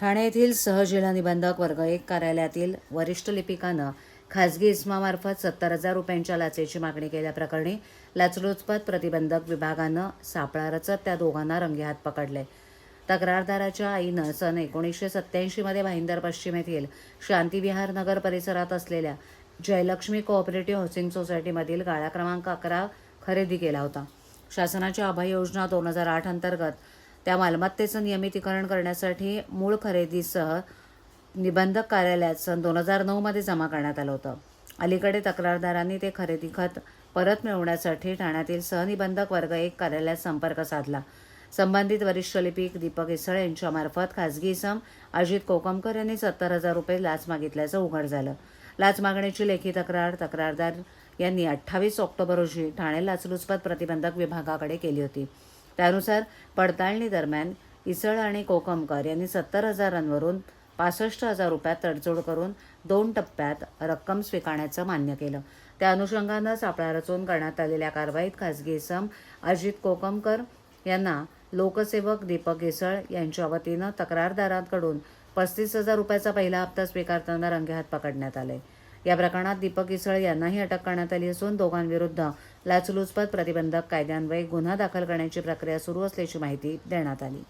ठाणे येथील सहजिल्हा निबंधक वर्ग एक कार्यालयातील वरिष्ठ लिपिकानं खासगी इस्मामार्फत सत्तर हजार रुपयांच्या लाचेची मागणी केल्याप्रकरणी लाचलुचपत प्रतिबंधक विभागानं सापळा रचत त्या दोघांना रंगेहात पकडले. तक्रारदाराच्या आईनं सन एकोणीसशे सत्त्याऐंशीमध्ये भाईंदर पश्चिम येथील शांतिविहार नगर परिसरात असलेल्या जयलक्ष्मी कोऑपरेटिव्ह हाऊसिंग सोसायटीमधील गाळा क्रमांक अकरा खरेदी केला होता. शासनाच्या अभय योजना दोन हजार आठ अंतर्गत त्या मालमत्तेचं नियमितीकरण करण्यासाठी मूळ खरेदीसह निबंधक कार्यालयात सन दोन हजार नऊमध्ये जमा करण्यात आलं होतं. अलीकडे तक्रारदारांनी ते खरेदी खत परत मिळवण्यासाठी ठाण्यातील सहनिबंधक वर्ग एक कार्यालयात संपर्क साधला. संबंधित वरिष्ठ लिपिक दीपक इसळ यांच्यामार्फत खासगी इसम अजित कोकमकर यांनी सत्तर हजार रुपये लाच मागितल्याचं उघड झालं. लाच मागण्याची लेखी तक्रार तक्रारदार यांनी अठ्ठावीस ऑक्टोबर रोजी ठाणे लाचलुचपत प्रतिबंधक विभागाकडे केली होती. त्यानुसार पडताळणी दरम्यान इसळ आणि कोकमकर यांनी सत्तर हजारांवरून पासष्ट हजार रुपयात तडजोड करून दोन टप्प्यात रक्कम स्वीकारण्याचं मान्य केलं. त्या अनुषंगानं सापळा रचून करण्यात आलेल्या कारवाईत खासगी इसम अजित कोकमकर यांना लोकसेवक दीपक इसळ यांच्या वतीनं तक्रारदारांकडून पस्तीस हजार रुपयाचा पहिला हप्ता स्वीकारताना रंगेहात पकडण्यात आले. या प्रकरणात दीपक इसळ यांनाही अटक करण्यात आली असून दोघांविरुद्ध लाचलुचपत प्रतिबंधक कायद्यान्वये गुन्हा दाखल करण्याची प्रक्रिया सुरू असल्याची माहिती देण्यात आली.